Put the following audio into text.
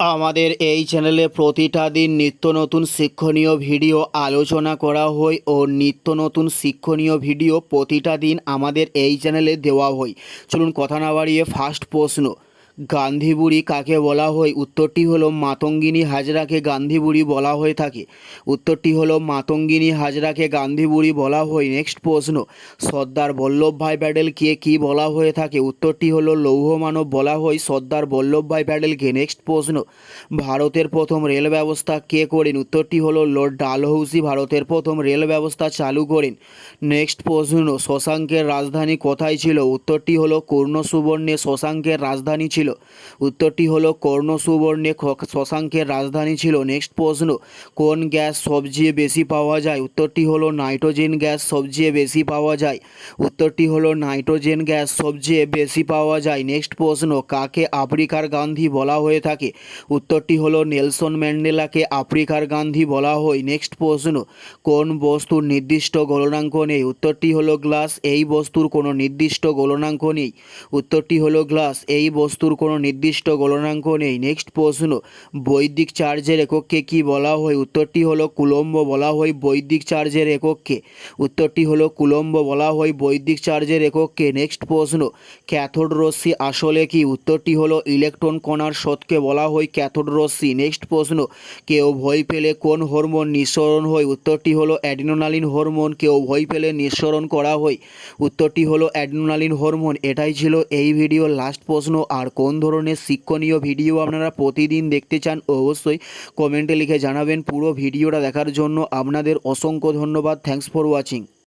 আমাদের এই চ্যানেলে প্রতিটা দিন নিত্য নতুন শিক্ষণীয় ভিডিও আলোচনা করা হয় ও নিত্য নতুন শিক্ষণীয় ভিডিও প্রতিটা দিন আমাদের এই চ্যানেলে দেওয়া হয়। চলুন কথা না বাড়িয়ে ফার্স্ট প্রশ্ন। গান্ধী বুড়ি কাকে বলা হয়? উত্তরটি হলো মাতঙ্গিনী হাজরাকে গান্ধী বুড়ি বলা হয়ে থাকে। উত্তরটি হলো মাতঙ্গিনী হাজরাকে গান্ধী বুড়ি বলা হয়। নেক্সট প্রশ্ন, সর্দার বল্লভভাই প্যাটেলকে কি বলা হয়ে থাকে? উত্তরটি হলো লৌহ মানব বলা হয় সর্দার বল্লভভাই প্যাটেলকে। নেক্সট প্রশ্ন, ভারতের প্রথম রেল ব্যবস্থা কে করেন? উত্তরটি হলো লর্ড ডালহৌসি, ভারতের প্রথম রেল ব্যবস্থা চালু করেন। নেক্সট প্রশ্ন, শশাঙ্কের রাজধানী কোথায় ছিল? উত্তরটি হলো কর্ণ সুবর্ণে শশাঙ্কের রাজধানী ছিল। উত্তরটি হলো, কর্ণ সুবর্ণে শশাঙ্কের রাজধানী ছিল। নেক্সট প্রশ্ন, কোন গ্যাস সবচেয়ে বেশি পাওয়া যায়? উত্তরটি হলো, নাইট্রোজেন গ্যাস সবচেয়ে বেশি পাওয়া যায়। উত্তরটি হলো, নাইট্রোজেন গ্যাস সবচেয়ে বেশি পাওয়া যায়। নেক্সট প্রশ্ন, কাকে আফ্রিকার গান্ধী বলা হয়ে থাকে? উত্তরটি হলো, নেলসন ম্যান্ডেলাকে আফ্রিকার গান্ধী বলা হয়। নেক্সট প্রশ্ন, কোন বস্তুর নির্দিষ্ট গলনাঙ্ক নেই? উত্তরটি হলো, গ্লাস। এই বস্তুর কোনো নির্দিষ্ট গলনাঙ্ক নেই। উত্তরটি হলো, গ্লাস। এই বস্তুর কোনো নির্দিষ্ট গলনাঙ্ক নেই। নেক্সট প্রশ্ন, বৈদিক চার্জের একককে কি বলা হয়? উত্তরটি হলো কুলম্ব বলা হয় বৈদিক চার্জের একককে উত্তরটি হলো কুলম্ব বলা হয় বৈদিক চার্জের একককে নেক্সট প্রশ্ন, ক্যাথোড রশ্মি আসলে কি? উত্তরটি হলো ইলেকট্রন কণার শতকে বলা হয় ক্যাথোড রশ্মি। নেক্সট প্রশ্ন, কেউ ভয় পেলে কোন হরমোন নিঃসরণ হয়? উত্তরটি হলো অ্যাডিনোনালিন হরমোন। কেউ ভয় পেলে নিঃসরণ করা হয়। উত্তরটি হলো অ্যাডিনোনালিন হরমোন। এটাই ছিল এই ভিডিওর লাস্ট প্রশ্ন। আর কোন ধরনের শিক্ষণীয় ভিডিও আপনারা প্রতিদিন দেখতে চান, অবশ্যই কমেন্টে লিখে জানাবেন। পুরো ভিডিওটা দেখার জন্য আপনাদের অসংখ্য ধন্যবাদ। Thanks for watching